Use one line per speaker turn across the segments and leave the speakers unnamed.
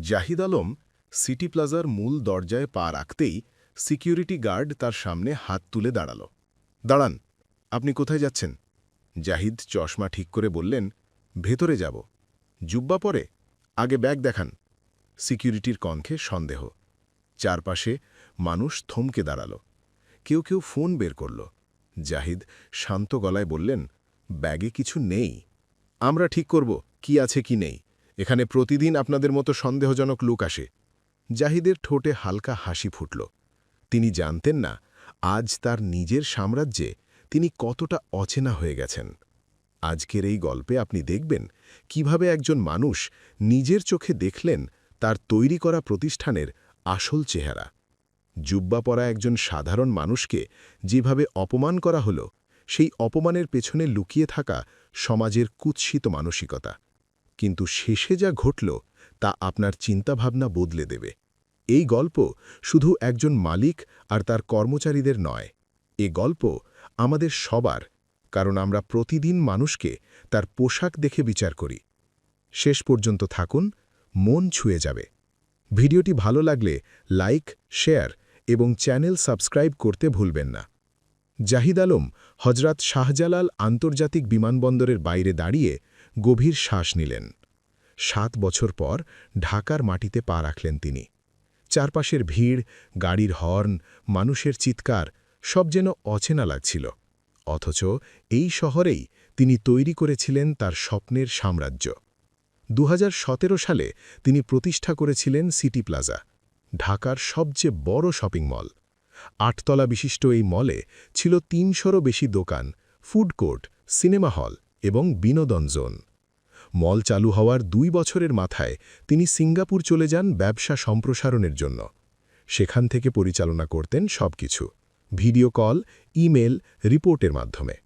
Zahid Alam city প্লাজার মূল দরজায় পা রাখতেই সিকিউরিটি গার্ড তার সামনে হাত তুলে দাঁড়াল। দাঁড়ান, আপনি কোথায় যাচ্ছেন? জাহিদ চশমা ঠিক করে বললেন, ভেতরে যাব। জুব্বা পরে, আগে ব্যাগ দেখান। সিকিউরিটির কণ্ঠে সন্দেহ। চারপাশে মানুষ থমকে দাঁড়াল। কেউ কেউ ফোন বের করল। জাহিদ শান্ত গলায় বললেন, ব্যাগে কিছু নেই। আমরা ঠিক করব, কি আছে কি নেই? এখানে প্রতিদিন আপনাদের মতো সন্দেহজনক লোক আসে। জাহিদের ঠোঁটে হালকা হাসি ফুটল। তিনি জানতেন না, আজ তার নিজের সাম্রাজ্যে তিনি কতটা অচেনা হয়ে গেছেন। আজকের এই গল্পে আপনি দেখবেন কীভাবে একজন মানুষ নিজের চোখে দেখলেন তার তৈরি করা প্রতিষ্ঠানের আসল চেহারা। জুব্বা পরা একজন সাধারণ মানুষকে যেভাবে অপমান করা হলো, সেই অপমানের পেছনে লুকিয়ে থাকা সমাজের কুৎসিত মানসিকতা। কিন্তু শেষে যা ঘটল তা আপনার চিন্তাভাবনা বদলে দেবে। এই গল্প শুধু একজন মালিক আর তার কর্মচারীদের নয়, এ গল্প আমাদের সবার, কারণ আমরা প্রতিদিন মানুষকে তার পোশাক দেখে বিচার করি। শেষ পর্যন্ত থাকুন, মন ছুঁয়ে যাবে। ভিডিওটি ভালো লাগলে লাইক, শেয়ার এবং চ্যানেল সাবস্ক্রাইব করতে ভুলবেন না। জাহিদ আলম হজরত শাহজালাল আন্তর্জাতিক বিমানবন্দরের বাইরে দাঁড়িয়ে গভীর শ্বাস নিলেন। সাত বছর পর ঢাকার মাটিতে পা রাখলেন তিনি। চারপাশের ভিড়, গাড়ির হর্ন, মানুষের চিৎকার সব যেন অচেনা লাগছিল। অথচ এই শহরেই তিনি তৈরি করেছিলেন তার স্বপ্নের সাম্রাজ্য। দু হাজার সতেরো সালে তিনি প্রতিষ্ঠা করেছিলেন সিটি প্লাজা, ঢাকার সবচেয়ে বড় শপিং মল। আটতলা বিশিষ্ট এই মলে ছিল তিনশোরও বেশি দোকান, ফুড কোর্ট, সিনেমা হল এবং বিনোদন জোন। মল চালু হওয়ার দুই বছরের মাথায় তিনি সিঙ্গাপুর চলে যান ব্যবসা সম্প্রসারণের জন্য। সেখান থেকে পরিচালনা করতেন সবকিছু, ভিডিও কল, ইমেল, রিপোর্টের মাধ্যমে।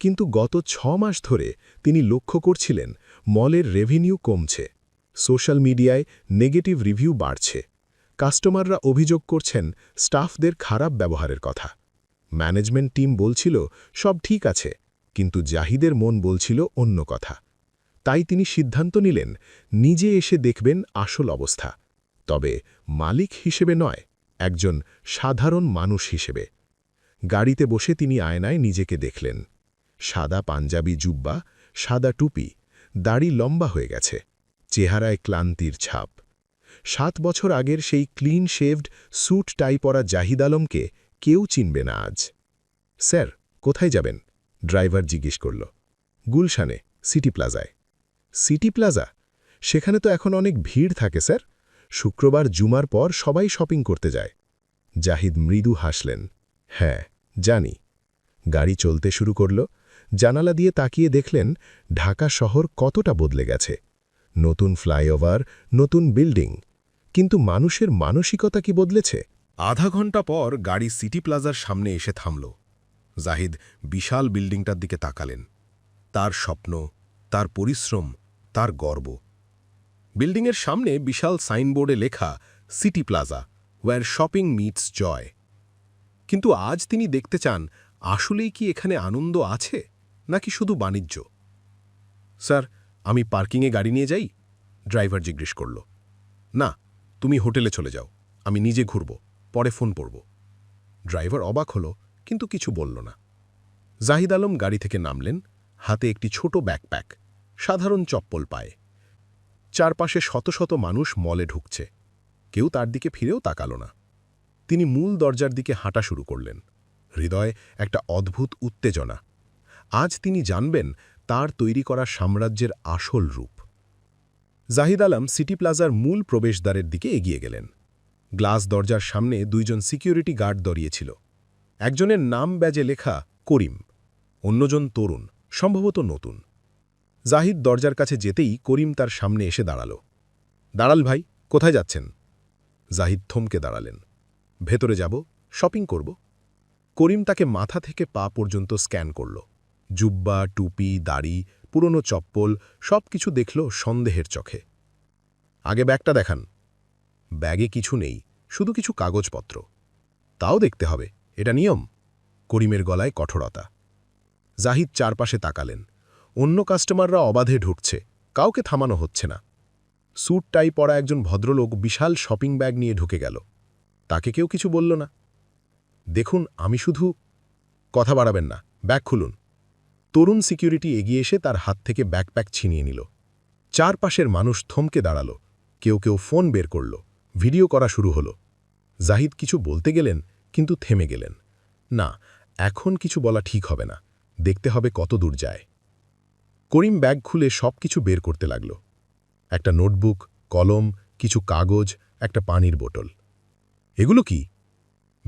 কিন্তু গত ছ মাস ধরে তিনি লক্ষ্য করছিলেন মলের রেভিনিউ কমছে, সোশ্যাল মিডিয়ায় নেগেটিভ রিভিউ বাড়ছে। কাস্টমাররা অভিযোগ করছেন স্টাফদের খারাপ ব্যবহারের কথা। ম্যানেজমেন্ট টিম বলছিল, সব ঠিক আছে। কিন্তু জাহিদের মন বলছিল অন্য কথা। তাই তিনি সিদ্ধান্ত নিলেন, নিজে এসে দেখবেন আসল অবস্থা। তবে মালিক হিসেবে নয়, একজন সাধারণ মানুষ হিসেবে। গাড়িতে বসে তিনি আয়নায় নিজেকে দেখলেন। সাদা পাঞ্জাবি জুব্বা, সাদা টুপি, দাড়ি লম্বা হয়ে গেছে, চেহারায় ক্লান্তির ছাপ। সাত বছর আগের সেই ক্লিন শেভড স্যুট টাই পরা জাহিদ আলমকে কেউ চিনবে না আজ। স্যার, কোথায় যাবেন? ড্রাইভার জিজ্ঞেস করল। গুলশানে, সিটি প্লাজায়। City plaza. সেখানে তো এখন অনেক ভিড় থাকে, স্যার। শুক্রবার, জুমার পর সবাই শপিং করতে যায়। জাহিদ মৃদু হাসলেন। হ্যাঁ জানি। গাড়ি চলতে শুরু করল। জানালা দিয়ে তাকিয়ে দেখলেন, ঢাকা শহর কতটা বদলে গেছে। নতুন ফ্লাইওভার, নতুন বিল্ডিং। কিন্তু মানুষের মানসিকতা কি বদলেছে? আধা ঘণ্টা পর গাড়ি সিটি প্লাজার সামনে এসে থামল। জাহিদ বিশাল বিল্ডিংটার দিকে তাকালেন। তার স্বপ্ন, তার পরিশ্রম তার গর্ব। বিল্ডিংয়ের সামনে বিশাল সাইনবোর্ডে লেখা, city plaza where shopping meets joy কিন্তু আজ তিনি দেখতে চান, আসলেই কি এখানে আনন্দ আছে, নাকি শুধু বাণিজ্য? স্যার, আমি পার্কিংয়ে গাড়ি নিয়ে যাই, ড্রাইভার জিজ্ঞেস করল। না, তুমি হোটেলে চলে যাও, আমি নিজে ঘুরব, পরে ফোন পড়ব ড্রাইভার অবাক হল, কিন্তু কিছু বলল না। জাহিদ আলম গাড়ি থেকে নামলেন, হাতে একটি ছোট ব্যাকপ্যাক। সাধারণ চপ্পল পায়ে। চারপাশে শত শত মানুষ মলে ঢুকছে। কেউ তার দিকে ফিরেও তাকাল না। তিনি মূল দরজার দিকে হাঁটা শুরু করলেন। হৃদয় একটা অদ্ভুত উত্তেজনা। আজ তিনি জানবেন তার তৈরি করা সাম্রাজ্যের আসল রূপ। জাহিদ আলম সিটি প্লাজার মূল প্রবেশদ্বারের দিকে এগিয়ে গেলেন। গ্লাস দরজার সামনে দুইজন সিকিউরিটি গার্ড দাঁড়িয়েছিল। একজনের নাম ব্যাজে লেখা করিম, অন্যজন তরুণ, সম্ভবত নতুন। জাহিদ দরজার কাছে যেতেই করিম তার সামনে এসে দাঁড়াল। দাঁড়াল ভাই, কোথায় যাচ্ছেন? জাহিদ থমকে দাঁড়ালেন। ভেতরে যাব, শপিং করব। করিম তাকে মাথা থেকে পা পর্যন্ত স্ক্যান করল। জুব্বা, টুপি, দাড়ি, পুরনো চপ্পল সব কিছু দেখল সন্দেহের চোখে। আগে ব্যাগটা দেখান। ব্যাগে কিছু নেই, শুধু কিছু কাগজপত্র। তাও দেখতে হবে, এটা নিয়ম? করিমের গলায় কঠোরতা। জাহিদ চারপাশে তাকালেন। অন্য কাস্টমাররা অবাধে ঢুকছে। কাউকে থামানো হচ্ছে না। স্যুট টাই পরা একজন ভদ্রলোক বিশাল শপিং ব্যাগ নিয়ে ঢুকে গেল। তাকে কেউ কিছু বলল না। দেখুন, আমি শুধু কথা বাড়াবেন না, ব্যাগ খুলুন। তরুণ সিকিউরিটি এগিয়ে এসে তার হাত থেকে ব্যাকপ্যাক ছিনিয়ে নিল। চারপাশের মানুষ থমকে দাঁড়াল। কেউ কেউ ফোন বের করল। ভিডিও করা শুরু হলো। জাহিদ কিছু বলতে গেলেন, কিন্তু থেমে গেলেন। না, এখন কিছু বলা ঠিক হবে না। দেখতে হবে কত দূর যায়। করিম ব্যাগ খুলে সব কিছু বের করতে লাগল। একটা নোটবুক, কলম, কিছু কাগজ, একটা পানির বোতল। এগুলো কি?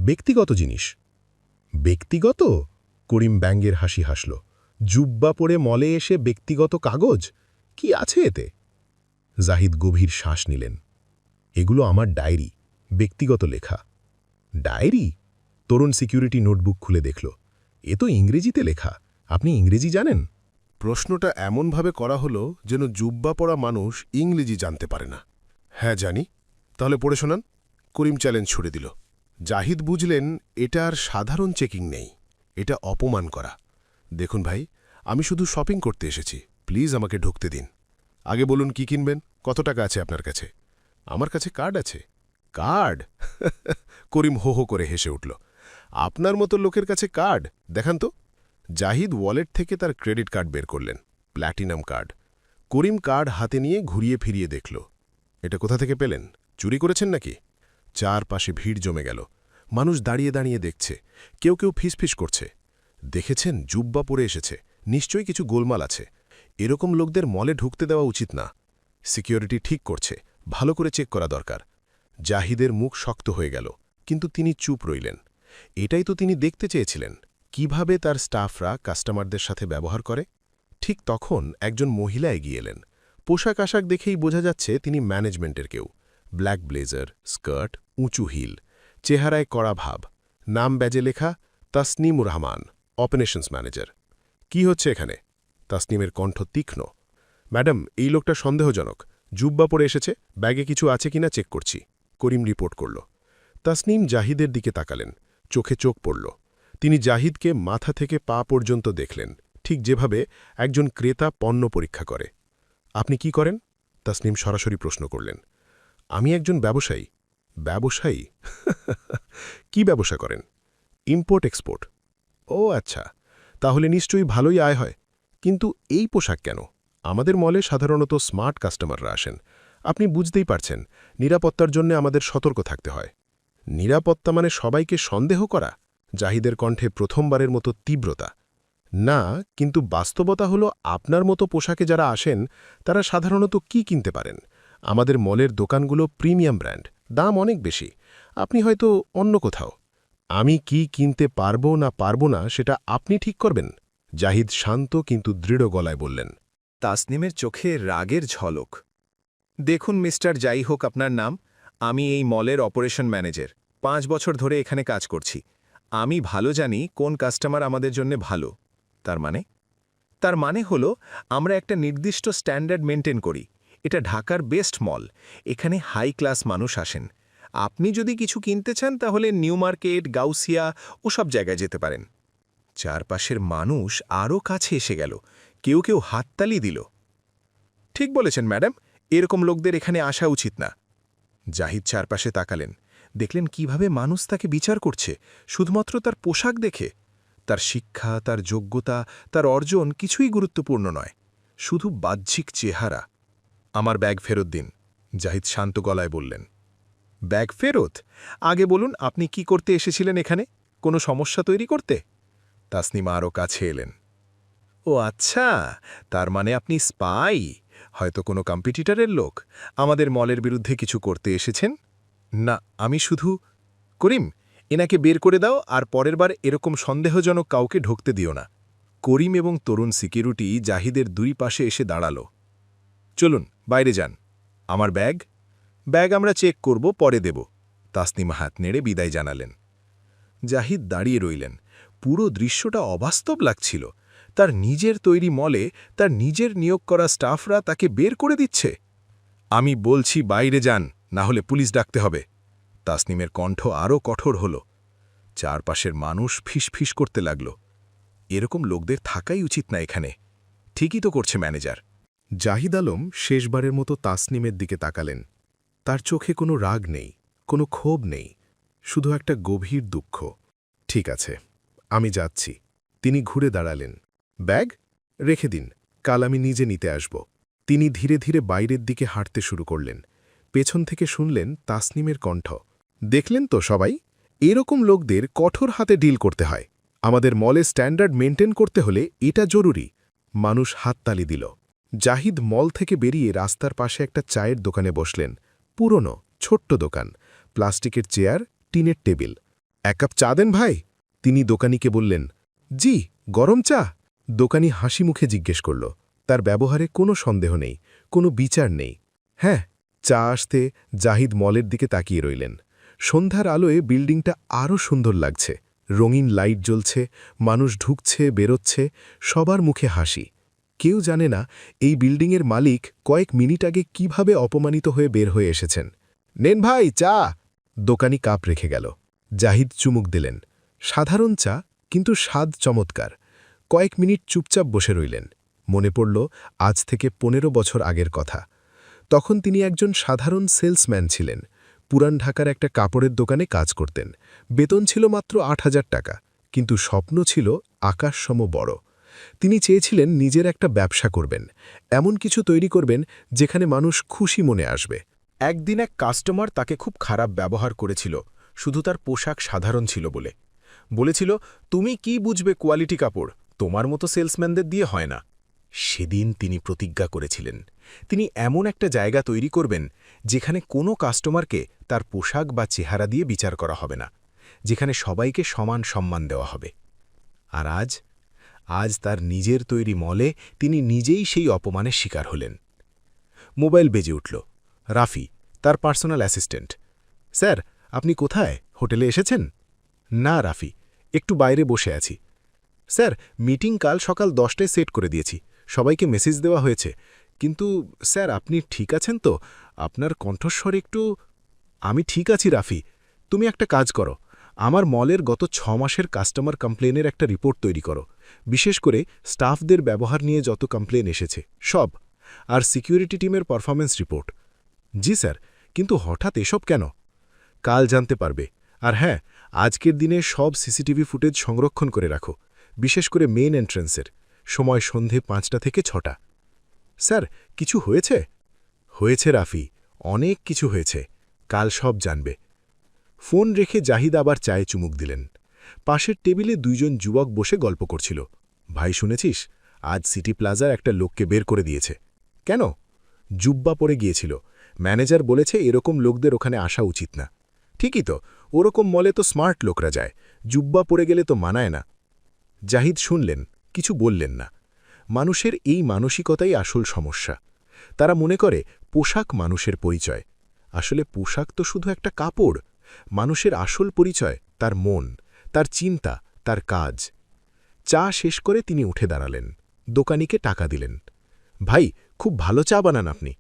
ব্যক্তিগত জিনিস। ব্যক্তিগত? করিম ব্যাঙ্গের হাসি হাসল। জুব্বা পরে মলে এসে ব্যক্তিগত কাগজ? কি আছে এতে? জাহিদ গভীর শ্বাস নিলেন। এগুলো আমার ডায়েরি, ব্যক্তিগত লেখা। ডায়েরি? তরুণ সিকিউরিটি নোটবুক খুলে দেখল। এ তো ইংরেজিতে লেখা। আপনি ইংরেজি জানেন?
প্রশ্নটা এমনভাবে করা হলো যেন জুব্বা পড়া মানুষ ইংরেজি জানতে পারে না। হ্যাঁ জানি। তাহলে পড়ে শোনান। করিম চ্যালেঞ্জ ছুড়ে দিল। জাহিদ বুঝলেন এটা আর সাধারণ চেকিং নেই। এটা অপমান করা। দেখুন ভাই, আমি শুধু শপিং করতে এসেছি। প্লিজ আমাকে ঢুকতে দিন। আগে বলুন কি কিনবেন? কত টাকা আছে আপনার কাছে? আমার কাছে কার্ড আছে। কার্ড? করিম হো হো করে হেসে উঠল। আপনার মতো লোকের কাছে কার্ড? দেখান তো। জাহিদ ওয়ালেট থেকে তার ক্রেডিট কার্ড বের করলেন, প্ল্যাটিনাম কার্ড। করিম কার্ড হাতে নিয়ে ঘুরিয়ে ফিরিয়ে দেখল। এটা কোথা থেকে পেলেন? চুরি করেছেন নাকি? চারপাশে ভিড় জমে গেল। মানুষ দাঁড়িয়ে দাঁড়িয়ে দেখছে। কেউ কেউ ফিসফিস করছে। দেখেছেন, জুব্বা পরে এসেছে। নিশ্চয়ই কিছু গোলমাল আছে। এরকম লোকদের মলে ঢুকতে দেওয়া উচিত না। সিকিউরিটি ঠিক করছে। ভালো করে চেক করা দরকার। জাহিদের মুখ শক্ত হয়ে গেল। কিন্তু তিনি চুপ রইলেন। এটাই তো তিনি দেখতে চেয়েছিলেন। কীভাবে তার স্টাফরা কাস্টমারদের সাথে ব্যবহার করে? ঠিক তখন একজন মহিলা এগিয়ে এলেন। পোশাক আশাক দেখেই বোঝা যাচ্ছে তিনি ম্যানেজমেন্টের কেউ। ব্ল্যাক ব্লেজার, স্কার্ট, উঁচু হিল, চেহারায় কড়া ভাব। নাম ব্যাজে লেখা, তাসনিমুর রহমান, অপারেশনস ম্যানেজার। কি হচ্ছে এখানে? তাসনিমের কণ্ঠ তীক্ষ্ণ। ম্যাডাম, এই লোকটা সন্দেহজনক। জুব্বা পরে এসেছে, ব্যাগে কিছু আছে কিনা চেক করছি। করিম রিপোর্ট করল। তাসনিম জাহিদের দিকে তাকালেন। চোখে চোখ পড়ল। তিনি জাহিদকে মাথা থেকে পা পর্যন্ত দেখলেন, ঠিক যেভাবে একজন ক্রেতা পণ্য পরীক্ষা করে। আপনি কি করেন? তাসনিম সরাসরি প্রশ্ন করলেন। আমি একজন ব্যবসায়ী। ব্যবসায়ী? কি ব্যবসা করেন? Import, export. ও আচ্ছা তাহলে নিশ্চয়ই ভালোই আয় হয়। কিন্তু এই পোশাক কেন? আমাদের মলে সাধারণত স্মার্ট কাস্টমাররা আসেন। আপনি বুঝতেই পারছেন, নিরাপত্তার জন্য আমাদের সতর্ক থাকতে হয়। নিরাপত্তা মানে সবাইকে সন্দেহ করা? জাহিদের কণ্ঠে প্রথমবারের মতো তীব্রতা। না, কিন্তু বাস্তবতা হলো আপনার মতো পোশাকে যারা আসেন, তারা সাধারণত কি কিনতে পারেন? আমাদের মলের দোকানগুলো প্রিমিয়াম ব্র্যান্ড, দাম অনেক বেশি। আপনি হয়তো অন্য কোথাও। আমি কি কিনতে পারব না পারব না সেটা আপনি ঠিক করবেন? জাহিদ শান্ত কিন্তু দৃঢ় গলায় বললেন।
তাসনিমের চোখে রাগের ঝলক। দেখুন মিস্টার যাই হোক আপনার নাম, আমি এই মলের অপারেশন ম্যানেজার। পাঁচ বছর ধরে এখানে কাজ করছি। আমি ভালো জানি কোন কাস্টমার আমাদের জন্য ভালো। তার মানে? তার মানে হলো, আমরা একটা নির্দিষ্ট স্ট্যান্ডার্ড মেনটেন করি। এটা ঢাকার বেস্ট মল এখানে হাই ক্লাস মানুষ আসেন। আপনি যদি কিছু কিনতে চান, তাহলে নিউ মার্কেট গাউসিয়া, ওসব জায়গায় যেতে পারেন। চারপাশের মানুষ আরও কাছে এসে গেল। কেউ কেউ হাততালি দিল। ঠিক বলেছেন ম্যাডাম এরকম লোকদের এখানে আসা উচিত না। জাহিদ চারপাশে তাকালেন। দেখলেন কীভাবে মানুষ তাকে বিচার করছে। শুধুমাত্র তার পোশাক দেখে। তার শিক্ষা, তার যোগ্যতা, তার অর্জন কিছুই গুরুত্বপূর্ণ নয়। শুধু বাহ্যিক চেহারা। আমার ব্যাগ ফেরত দিন, জাহিদ শান্ত গলায় বললেন। ব্যাগ ফেরত? আগে বলুন, আপনি কি করতে এসেছিলেন এখানে? কোনো সমস্যা তৈরি করতে? তাসনিমা আরও কাছে এলেন। ও আচ্ছা তার মানে আপনি স্পাই? হয়তো কোনো কম্পিটিটরের লোক। আমাদের মলের বিরুদ্ধে কিছু করতে এসেছেন? না, আমি শুধু, করিম, এনাকে বের করে দাও আর পরের বার এরকম সন্দেহজনক কাউকে ঢুকতে দিও না। করিম এবং তরুণ সিকিউরিটি জাহিদের দুই পাশে এসে দাঁড়াল। চলুন, বাইরে যান। আমার ব্যাগ? ব্যাগ আমরা চেক করব, পরে দেব। তাসনিমা হাত নেড়ে বিদায় জানালেন। জাহিদ দাঁড়িয়ে রইলেন। পুরো দৃশ্যটা অবাস্তব লাগছিল। তার নিজের তৈরি মলে তার নিজের নিয়োগ করা স্টাফরা তাকে বের করে দিচ্ছে। আমি বলছি, বাইরে যান। না হলে পুলিশ ডাকতে হবে। তাসনিমের কণ্ঠ আরও কঠোর হল। চারপাশের মানুষ ফিসফিস করতে লাগল। এরকম লোকদের থাকাই উচিত না এখানে। ঠিকই তো করছে ম্যানেজার।
জাহিদ আলম শেষবারের মতো তাসনিমের দিকে তাকালেন। তার চোখে কোনো রাগ নেই, কোনো ক্ষোভ নেই, শুধু একটা গভীর দুঃখ। ঠিক আছে, আমি যাচ্ছি। তিনি ঘুরে দাঁড়ালেন। ব্যাগ? রেখে দিন, কাল আমি নিজে নিতে আসব। তিনি ধীরে ধীরে বাইরের দিকে হাঁটতে শুরু করলেন। পেছন থেকে শুনলেন তাসনিমের কণ্ঠ। দেখলেন তো সবাই? এরকম লোকদের কঠোর হাতে ডিল করতে হয়। আমাদের মলে স্ট্যান্ডার্ড মেনটেন করতে হলে এটা জরুরি। মানুষ হাততালি দিল। জাহিদ মল থেকে বেরিয়ে রাস্তার পাশে একটা চায়ের দোকানে বসলেন। পুরনো, ছোট্ট দোকান। প্লাস্টিকের চেয়ার, টিনের টেবিল। এক কাপ চা দেন ভাই? তিনি দোকানিকে বললেন, জি, গরম চা? দোকানি হাসি মুখে জিজ্ঞেস করল। তার ব্যবহারে কোনো সন্দেহ নেই, কোনো বিচার নেই। হ্যাঁ চা আসতে জাহিদ মলের দিকে তাকিয়ে রইলেন। সন্ধ্যার আলোয় বিল্ডিংটা আরও সুন্দর লাগছে। রঙিন লাইট জ্বলছে, মানুষ ঢুকছে, বেরোচ্ছে, সবার মুখে হাসি। কেউ জানে না এই বিল্ডিংয়ের মালিক কয়েক মিনিট আগে কীভাবে অপমানিত হয়ে বের হয়ে এসেছেন। নেন ভাই, চা! দোকানি কাপ রেখে গেল। জাহিদ চুমুক দিলেন। সাধারণ চা, কিন্তু স্বাদ চমৎকার। কয়েক মিনিট চুপচাপ বসে রইলেন। মনে পড়ল, আজ থেকে পনেরো বছর আগের কথা। তখন তিনি একজন সাধারণ সেলসম্যান ছিলেন। পুরান ঢাকার একটা কাপড়ের দোকানে কাজ করতেন। বেতন ছিল মাত্র আট হাজার টাকা, কিন্তু স্বপ্ন ছিল আকাশসম বড়। তিনি চেয়েছিলেন নিজের একটা ব্যবসা করবেন, এমন কিছু তৈরি করবেন যেখানে মানুষ খুশি মনে আসবে।
একদিন এক কাস্টমার তাকে খুব খারাপ ব্যবহার করেছিল, শুধু তার পোশাক সাধারণ ছিল বলে। বলেছিল, তুমি কি বুঝবে কোয়ালিটি কাপড়? তোমার মতো সেলসম্যানদের দিয়ে হয় না। সেদিন তিনি প্রতিজ্ঞা করেছিলেন। তিনি এমন একটা জায়গা তৈরি করবেন, যেখানে কোনো কাস্টমারকে তার পোশাক বা চেহারা দিয়ে বিচার করা হবে না, যেখানে সবাইকে সমান সম্মান দেওয়া হবে। আর আজ আজ তার নিজের তৈরি মলে তিনি নিজেই সেই অপমানের শিকার হলেন। মোবাইল বেজে উঠল। রাফি, তার পার্সোনাল অ্যাসিস্ট্যান্ট, স্যার, আপনি কোথায়? হোটেলে এসেছেন? না, রাফি, একটু বাইরে বসে আছি। স্যার, মিটিং কাল সকাল দশটায় সেট করে দিয়েছি। সবাইকে মেসেজ দেওয়া হয়েছে। কিন্তু স্যার, আপনি ঠিক আছেন তো? আপনার কণ্ঠস্বর একটু, আমি ঠিক আছি রাফি, তুমি একটা কাজ করো। আমার মলের গত ছ মাসের কাস্টমার কমপ্লেনের একটা রিপোর্ট তৈরি করো। বিশেষ করে স্টাফদের ব্যবহার নিয়ে যত কমপ্লেন এসেছে, সব। আর সিকিউরিটি টিমের পারফরমেন্স রিপোর্ট জি স্যার, কিন্তু হঠাৎ এসব কেন? কাল জানতে পারবে। আর হ্যাঁ আজকের দিনে সব সিসিটিভি ফুটেজ সংরক্ষণ করে রাখো। বিশেষ করে মেন এন্ট্রেন্সের সময় সন্ধে পাঁচটা থেকে ছটা। স্যার, কিছু হয়েছে? হয়েছে রাফি, অনেক কিছু হয়েছে, কাল সব জানবে। ফোন রেখে জাহিদ আবার চায়ে চুমুক দিলেন। পাশের টেবিলে দুইজন যুবক বসে গল্প করছিল। ভাই, শুনেছিস? আজ সিটি প্লাজার একটা লোককে বের করে দিয়েছে। কেন? জুব্বা পড়ে গিয়েছিল। ম্যানেজার বলেছে এরকম লোকদের ওখানে আসা উচিত না। ঠিকই তো, ওরকম মলে তো স্মার্ট লোকরা যায়। জুব্বা পড়ে গেলে তো মানায় না। জাহিদ শুনলেন। কিছু বললেন না। মানুষের এই মানসিকতাই আসল সমস্যা। তারা মনে করে, পোশাক মানুষের পরিচয়। আসলে পোশাক তো শুধু একটা কাপড়। মানুষের আসল পরিচয় তার মন, তার চিন্তা, তার কাজ। চা শেষ করে তিনি উঠে দাঁড়ালেন। দোকানিকে টাকা দিলেন। ভাই, খুব ভালো চা বানান আপনি।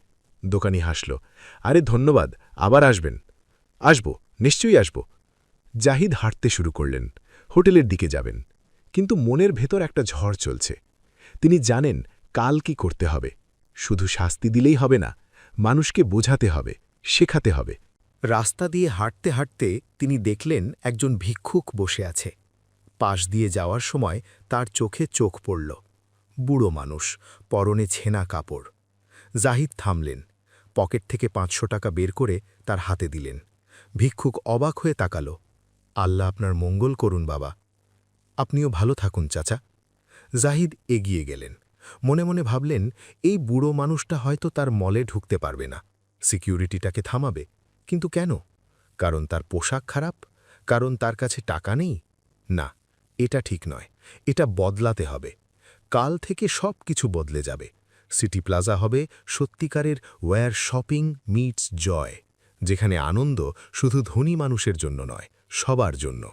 দোকানি হাসল। আরে ধন্যবাদ, আবার আসবেন। আসব, নিশ্চয়ই আসব। জাহিদ হাঁটতে শুরু করলেন। হোটেলের দিকে যাবেন। কিন্তু মনের ভেতর একটা ঝড় চলছে। তিনি জানেন কাল কি করতে হবে। শুধু শাস্তি দিলেই হবে না, মানুষকে বোঝাতে হবে, শেখাতে হবে।
রাস্তা দিয়ে হাঁটতে হাঁটতে তিনি দেখলেন একজন ভিক্ষুক বসে আছে। পাশ দিয়ে যাওয়ার সময় তার চোখে চোখ পড়ল। বুড়ো মানুষ, পরনে ছেনা কাপড়। জাহিদ থামলেন। পকেট থেকে পাঁচশো টাকা বের করে তার হাতে দিলেন। ভিক্ষুক অবাক হয়ে তাকাল। আল্লাহ আপনার মঙ্গল করুন বাবা। আপনিও ভালো থাকুন, চাচা। জাহিদ এগিয়ে গেলেন। মনে মনে ভাবলেন, এই বুড়ো মানুষটা হয়তো তার মলে ঢুকতে পারবে না। সিকিউরিটিটাকে থামাবে। কিন্তু কেন? কারণ তার পোশাক খারাপ? কারণ তার কাছে টাকা নেই? না, এটা ঠিক নয়। এটা বদলাতে হবে। কাল থেকে সব কিছু বদলে যাবে। সিটি প্লাজা হবে সত্যিকারের ওয়্যার শপিং মিটস জয়, যেখানে আনন্দ শুধু ধনী মানুষের জন্য নয়, সবার জন্য।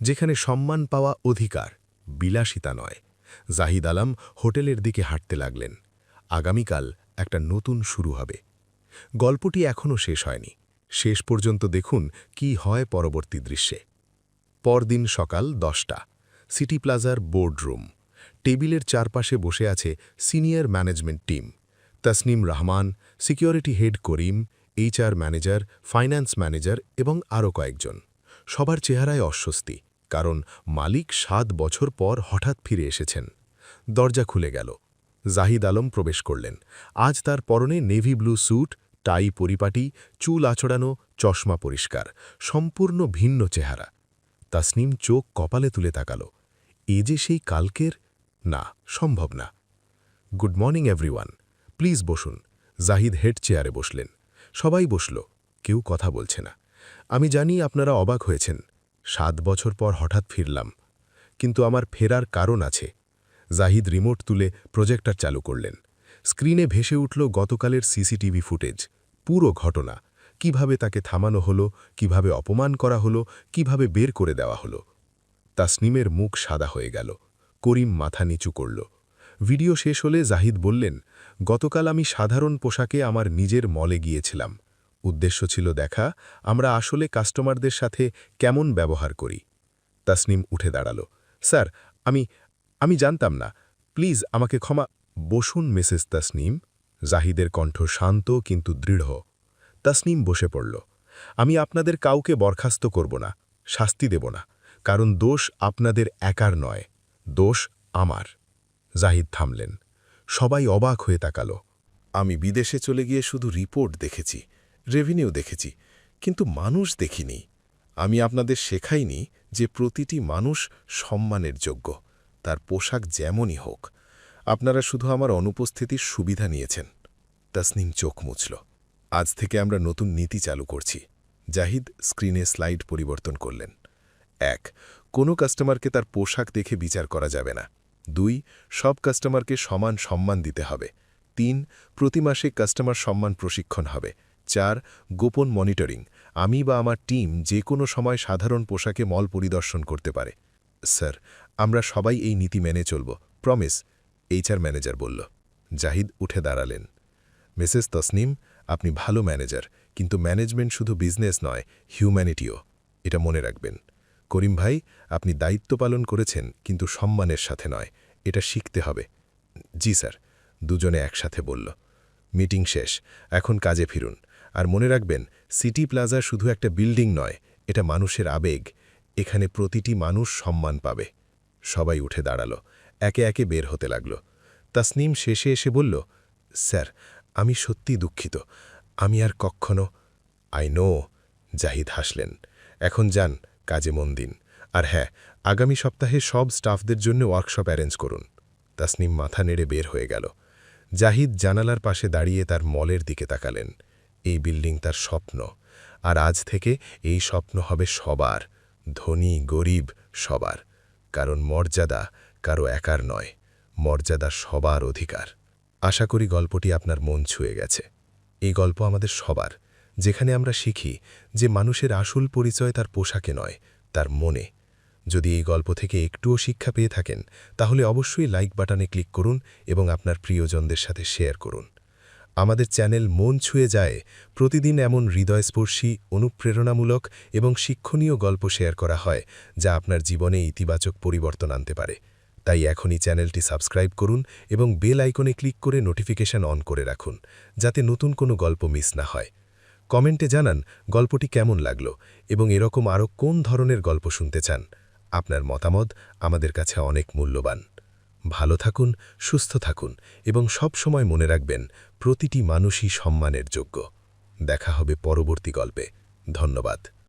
যেখানে সম্মান পাওয়া অধিকার, বিলাসিতা নয়। জাহিদ আলম হোটেলের দিকে হাঁটতে লাগলেন। আগামীকাল একটা নতুন শুরু হবে। গল্পটি এখনও শেষ হয়নি। শেষ পর্যন্ত দেখুন কি হয় পরবর্তী দৃশ্যে। পরদিন সকাল দশটা, সিটি প্লাজার বোর্ডরুম। টেবিলের চারপাশে বসে আছে senior management team. Tasnim Rahman, security head Karim HR manager, finance manager এবং আরও কয়েকজন। সবার চেহারায় অস্বস্তি, কারণ মালিক সাত বছর পর হঠাৎ ফিরে এসেছেন। দরজা খুলে গেল। জাহিদ আলম প্রবেশ করলেন। আজ তার পরনে নেভি ব্লু স্যুট, টাই পরিপাটি, চুল আচড়ানো চশমা পরিষ্কার, সম্পূর্ণ ভিন্ন চেহারা। তাসনিম চোখ কপালে তুলে তাকাল। এ যে সেই কালকের? না, সম্ভব না। Good morning, everyone. প্লিজ বসুন। জাহিদ হেড চেয়ারে বসলেন। সবাই বসল। কেউ কথা বলছে না। আমি জানি আপনারা অবাক হয়েছেন। সাত বছর পর হঠাৎ ফিরলাম। কিন্তু আমার ফেরার কারণ আছে। জাহিদ রিমোট তুলে প্রজেক্টর চালু করলেন। স্ক্রিনে ভেসে উঠল গতকালের সিসিটিভি ফুটেজ। পুরো ঘটনা। কীভাবে তাকে থামানো হলো, কীভাবে অপমান করা হলো, কীভাবে বের করে দেওয়া হলো। তাসনিমের মুখ সাদা হয়ে গেল। করিম মাথা নিচু করল। ভিডিও শেষ হলে জাহিদ বললেন, গতকাল আমি সাধারণ পোশাকে আমার নিজের মলে গিয়েছিলাম। উদ্দেশ্য ছিল দেখা, আমরা আসলে কাস্টমারদের সাথে কেমন ব্যবহার করি। তাসনিম উঠে দাঁড়াল। স্যার, আমি আমি জানতাম না। প্লিজ আমাকে ক্ষমা বসুন, মিসেস তাসনিম। জাহিদের কণ্ঠ শান্ত কিন্তু দৃঢ়। তাসনিম বসে পড়ল। আমি আপনাদের কাউকে বরখাস্ত করব না, শাস্তি দেব না, কারণ দোষ আপনাদের একার নয়, দোষ আমার। জাহিদ থামলেন। সবাই অবাক হয়ে তাকাল।
আমি বিদেশে চলে গিয়ে শুধু রিপোর্ট দেখেছি। রেভিনিউ দেখেছি, কিন্তু মানুষ দেখিনি। আমি আপনাদের শেখাইনি যে প্রতিটি মানুষ সম্মানের যোগ্য, তার পোশাক যেমনই হোক। আপনারা শুধু আমার অনুপস্থিতির সুবিধা নিয়েছেন। তাসনিম চোখ মুছল। আজ থেকে আমরা নতুন নীতি চালু করছি। জাহিদ স্ক্রিনে স্লাইড পরিবর্তন করলেন। এক, কোনো কাস্টমারকে তার পোশাক দেখে বিচার করা যাবে না। দুই, সব কাস্টমারকে সমান সম্মান দিতে হবে। তিন, প্রতি মাসে কাস্টমার সম্মান প্রশিক্ষণ হবে। চার, গোপন মনিটরিং। আমি বা আমার টিম যে কোনো সময় সাধারণ পোশাকে মল পরিদর্শন করতে পারে। স্যার, আমরা সবাই এই নীতি মেনে চলব, প্রমিস এইচআর ম্যানেজার বলল। জাহিদ উঠে দাঁড়ালেন। মিসেস তসনিম, আপনি ভালো ম্যানেজার, কিন্তু ম্যানেজমেন্ট শুধু বিজনেস নয়, হিউম্যানিটিও। এটা মনে রাখবেন। করিম ভাই, আপনি দায়িত্ব পালন করেছেন, কিন্তু সম্মানের সাথে নয়, এটা শিখতে হবে। জি স্যার, দুজনে একসাথে বলল। মিটিং শেষ, এখন কাজে ফিরুন। আর মনে রাখবেন, সিটি প্লাজা শুধু একটা বিল্ডিং নয়, এটা মানুষের আবেগ। এখানে প্রতিটি মানুষ সম্মান পাবে। সবাই উঠে দাঁড়াল, একে একে বের হতে লাগল। তাসনিম শেষে এসে বলল, স্যার, আমি সত্যি দুঃখিত। আমি আর কখনো আই নো, জাহিদ হাসলেন। এখন যান, কাজে মন দিন। আর হ্যাঁ আগামী সপ্তাহে সব স্টাফদের জন্য ওয়ার্কশপ অ্যারেঞ্জ করুন তাসনিম মাথা নেড়ে বের হয়ে গেল। জাহিদ জানালার পাশে দাঁড়িয়ে তার মলের দিকে তাকালেন। এই বিল্ডিং তার স্বপ্ন। আর আজ থেকে এই স্বপ্ন হবে সবার, ধনী, গরিব সবার। কারণ মর্যাদা কারও একার নয়, মর্যাদা সবার অধিকার। আশা করি গল্পটি আপনার মন ছুঁয়ে গেছে। এই গল্প আমাদের সবার, যেখানে আমরা শিখি যে মানুষের আসল পরিচয় তার পোশাকে নয়, তার মনে। যদি এই গল্প থেকে একটুও শিক্ষা পেয়ে থাকেন, তাহলে অবশ্যই লাইক বাটনে ক্লিক করুন এবং আপনার প্রিয়জনদের সাথে শেয়ার করুন। আমাদের চ্যানেল মন ছুঁয়ে যায়, প্রতিদিন এমন হৃদয়স্পর্শী, অনুপ্রেরণামূলক এবং শিক্ষণীয় গল্প শেয়ার করা হয়, যা আপনার জীবনে ইতিবাচক পরিবর্তন আনতে পারে। তাই এখনই চ্যানেলটি সাবস্ক্রাইব করুন এবং বেল আইকনে ক্লিক করে নোটিফিকেশন অন করে রাখুন, যাতে নতুন কোনো গল্প মিস না হয়। কমেন্টে জানান, গল্পটি কেমন লাগল এবং এরকম আরও কোন ধরনের গল্প শুনতে চান? আপনার মতামত আমাদের কাছে অনেক মূল্যবান। ভালো থাকুন, সুস্থ থাকুন এবং সব সময় মনে রাখবেন, প্রতিটি মানুষই সম্মানের যোগ্য। দেখা হবে পরবর্তী গল্পে। ধন্যবাদ।